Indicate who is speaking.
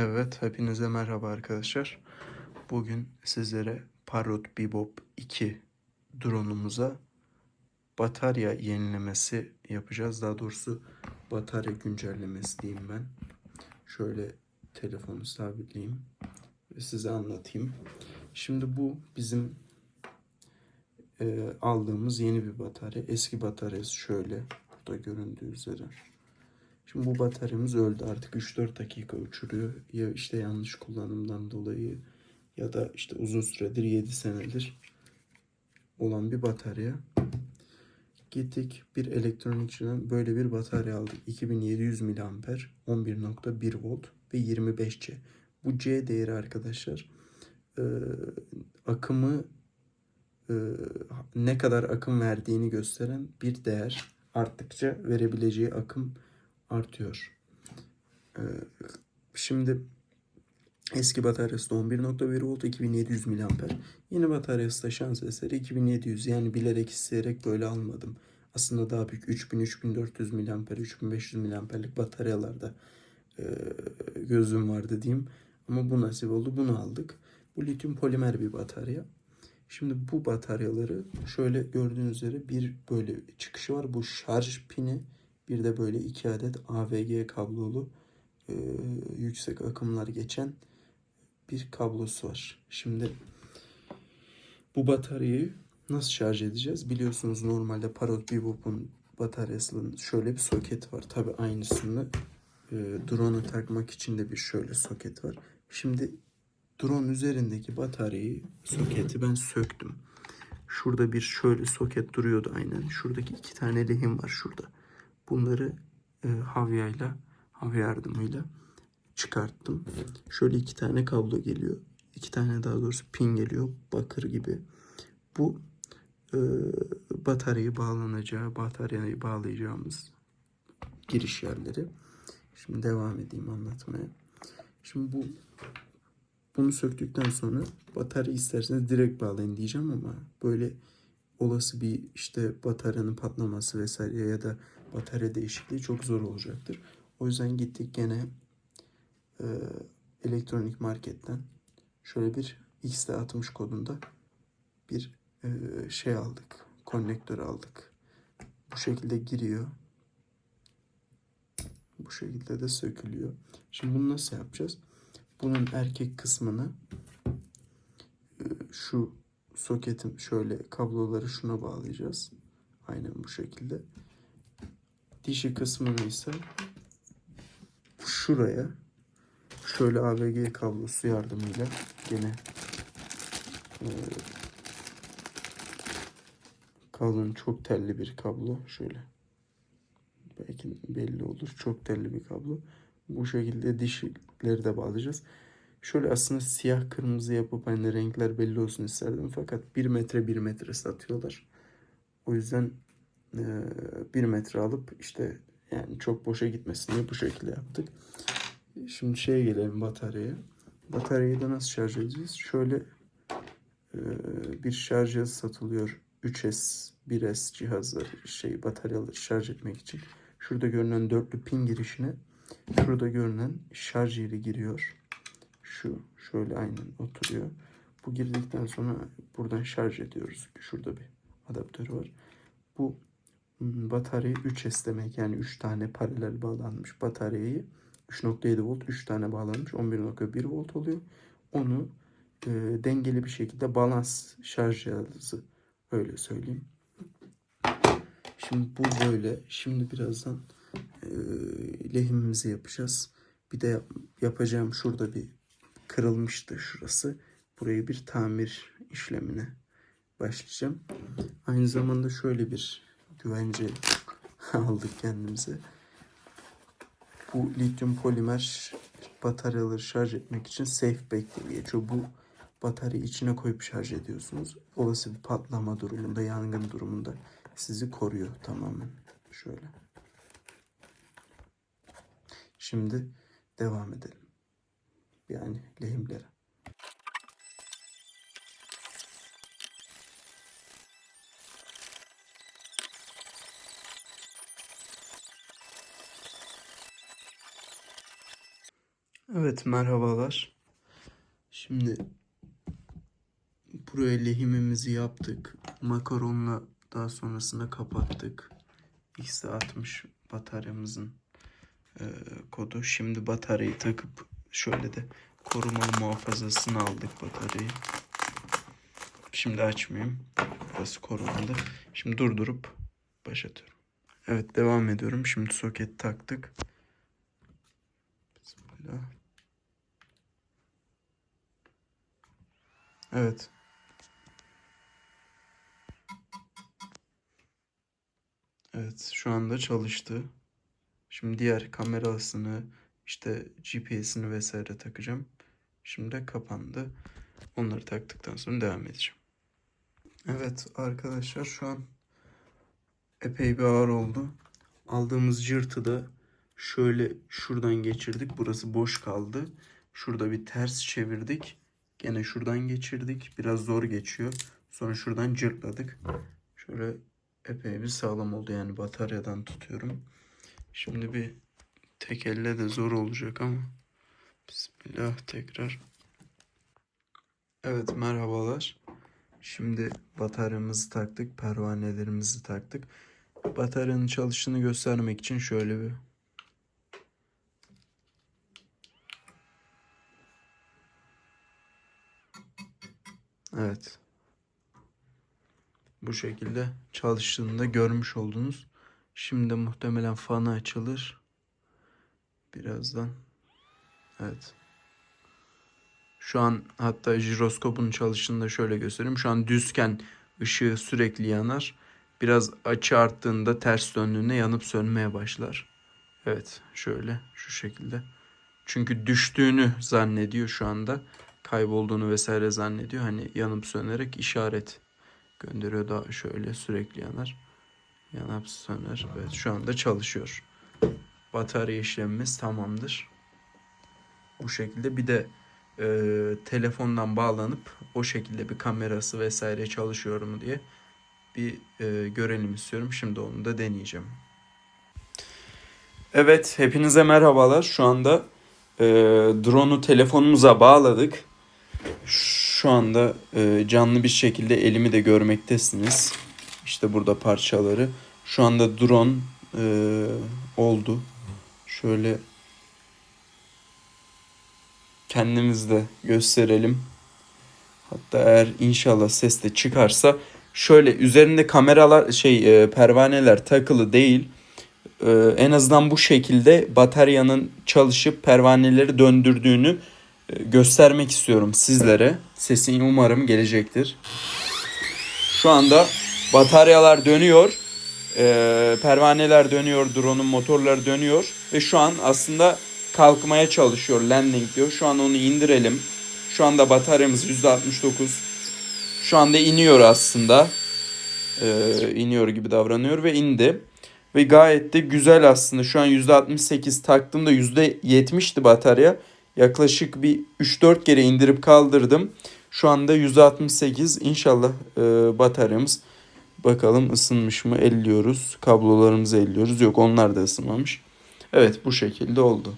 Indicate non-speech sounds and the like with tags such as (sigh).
Speaker 1: Evet, hepinize merhaba arkadaşlar. Bugün sizlere Parrot Bebop 2 drone'umuza batarya yenilemesi yapacağız. Daha doğrusu batarya güncellemesi diyeyim ben. Şöyle telefonu sabitleyeyim ve size anlatayım. Şimdi bu bizim e, aldığımız yeni bir batarya. Eski bataryası şöyle burada göründüğü üzere. Şimdi bu bataryamız öldü artık 3-4 dakika uçuruyor. Ya işte yanlış kullanımdan dolayı ya da işte uzun süredir 7 senedir olan bir batarya. Gittik bir elektronikçiden böyle bir batarya aldık. 2700 mAh, 11.1 volt ve 25C. Bu C değeri arkadaşlar e, akımı e, ne kadar akım verdiğini gösteren bir değer. Arttıkça verebileceği akım artıyor. Ee, şimdi eski bataryası da 11.1 volt 2700 mAh. Yeni bataryası da şans eseri 2700 yani bilerek isteyerek böyle almadım. Aslında daha büyük 3000 3400 mAh 3500 mAh'lik bataryalarda e, gözüm vardı diyeyim. Ama bu nasip oldu bunu aldık. Bu lityum polimer bir batarya. Şimdi bu bataryaları şöyle gördüğünüz üzere bir böyle çıkışı var. Bu şarj pini bir de böyle iki adet AVG kablolu e, yüksek akımlar geçen bir kablosu var. Şimdi bu bataryayı nasıl şarj edeceğiz? Biliyorsunuz normalde Parrot Bebop'un bataryasının şöyle bir soket var. Tabi aynısını e, drone'a takmak için de bir şöyle soket var. Şimdi drone üzerindeki bataryayı soketi ben söktüm. Şurada bir şöyle soket duruyordu aynen. Şuradaki iki tane lehim var şurada. Bunları e, havyayla, havya yardımıyla çıkarttım. Şöyle iki tane kablo geliyor. İki tane daha doğrusu pin geliyor. Bakır gibi. Bu e, bataryayı bağlanacağı, bataryayı bağlayacağımız giriş yerleri. Şimdi devam edeyim anlatmaya. Şimdi bu bunu söktükten sonra batarya isterseniz direkt bağlayın diyeceğim ama böyle olası bir işte bataryanın patlaması vesaire ya da batarya değişikliği çok zor olacaktır. O yüzden gittik gene e, elektronik marketten şöyle bir XT60 kodunda bir e, şey aldık. Konnektör aldık. Bu şekilde giriyor. Bu şekilde de sökülüyor. Şimdi bunu nasıl yapacağız? Bunun erkek kısmını e, şu soketim şöyle kabloları şuna bağlayacağız. Aynen bu şekilde. Dişi kısmını ise şuraya şöyle AVG kablosu yardımıyla gene e, kalın çok telli bir kablo şöyle belki belli olur çok telli bir kablo. Bu şekilde dişleri de bağlayacağız. Şöyle aslında siyah kırmızı yapıp hani renkler belli olsun isterdim fakat 1 metre 1 metre satıyorlar. O yüzden e, 1 metre alıp işte yani çok boşa gitmesin diye bu şekilde yaptık. Şimdi şeye gelelim bataryaya. Bataryayı da nasıl şarj edeceğiz? Şöyle e, bir şarj cihazı satılıyor. 3S, 1S cihazları, şey bataryaları şarj etmek için. Şurada görünen dörtlü pin girişine şurada görünen şarj yeri giriyor. Şu şöyle aynen oturuyor. Bu girdikten sonra buradan şarj ediyoruz. Şurada bir adaptörü var. Bu batarya 3S demek yani 3 tane paralel bağlanmış bataryayı 3.7 volt 3 tane bağlanmış 11.1 volt oluyor. Onu e, dengeli bir şekilde balans şarj cihazı öyle söyleyeyim. Şimdi bu böyle. Şimdi birazdan e, lehimimizi yapacağız. Bir de yap, yapacağım şurada bir kırılmıştı şurası. Burayı bir tamir işlemine başlayacağım. Aynı zamanda şöyle bir güvence (laughs) aldık kendimize. Bu lityum polimer bataryaları şarj etmek için safe back diye geçiyor. Bu bataryayı içine koyup şarj ediyorsunuz. Olası bir patlama durumunda, yangın durumunda sizi koruyor tamamen. Şöyle. Şimdi devam edelim. Yani lehimlere. Evet merhabalar. Şimdi buraya lehimimizi yaptık. Makaronla daha sonrasında kapattık. X60 bataryamızın e, kodu. Şimdi bataryayı takıp şöyle de korumalı muhafazasını aldık bataryayı. Şimdi açmayayım. Burası korumalı. Şimdi durdurup başlatıyorum. Evet devam ediyorum. Şimdi soket taktık. Bismillah. Evet. Evet şu anda çalıştı. Şimdi diğer kamerasını işte GPS'ini vesaire takacağım. Şimdi kapandı. Onları taktıktan sonra devam edeceğim. Evet arkadaşlar şu an epey bir ağır oldu. Aldığımız cırtı da şöyle şuradan geçirdik. Burası boş kaldı. Şurada bir ters çevirdik. Gene şuradan geçirdik. Biraz zor geçiyor. Sonra şuradan cırtladık. Şöyle epey bir sağlam oldu. Yani bataryadan tutuyorum. Şimdi bir tek elle de zor olacak ama. Bismillah tekrar. Evet merhabalar. Şimdi bataryamızı taktık. Pervanelerimizi taktık. Bataryanın çalıştığını göstermek için şöyle bir Evet. Bu şekilde çalıştığını da görmüş oldunuz. Şimdi muhtemelen fanı açılır. Birazdan. Evet. Şu an hatta jiroskopun çalıştığını da şöyle göstereyim. Şu an düzken ışığı sürekli yanar. Biraz açı arttığında ters döndüğünde yanıp sönmeye başlar. Evet şöyle şu şekilde. Çünkü düştüğünü zannediyor şu anda. Kaybolduğunu vesaire zannediyor. Hani yanıp sönerek işaret gönderiyor daha şöyle sürekli yanar. Yanıp söner. Evet şu anda çalışıyor. Batarya işlemimiz tamamdır. Bu şekilde bir de e, telefondan bağlanıp o şekilde bir kamerası vesaire çalışıyor mu diye bir e, görelim istiyorum. Şimdi onu da deneyeceğim. Evet, hepinize merhabalar. Şu anda e, drone'u telefonumuza bağladık. Şu anda e, canlı bir şekilde elimi de görmektesiniz. İşte burada parçaları. Şu anda drone e, oldu. Şöyle kendimiz de gösterelim. Hatta eğer inşallah ses de çıkarsa şöyle üzerinde kameralar şey e, pervaneler takılı değil. E, en azından bu şekilde bataryanın çalışıp pervaneleri döndürdüğünü göstermek istiyorum sizlere. Sesin umarım gelecektir. Şu anda bataryalar dönüyor. E, pervaneler dönüyor, drone'un motorları dönüyor ve şu an aslında kalkmaya çalışıyor. Landing diyor. Şu an onu indirelim. Şu anda bataryamız %69. Şu anda iniyor aslında. Ee, iniyor gibi davranıyor ve indi. Ve gayet de güzel aslında. Şu an %68 taktığımda %70'ti batarya. Yaklaşık bir 3-4 kere indirip kaldırdım. Şu anda %68 inşallah e, bataryamız bakalım ısınmış mı elliyoruz. Kablolarımızı elliyoruz. Yok onlar da ısınmamış. Evet bu şekilde oldu.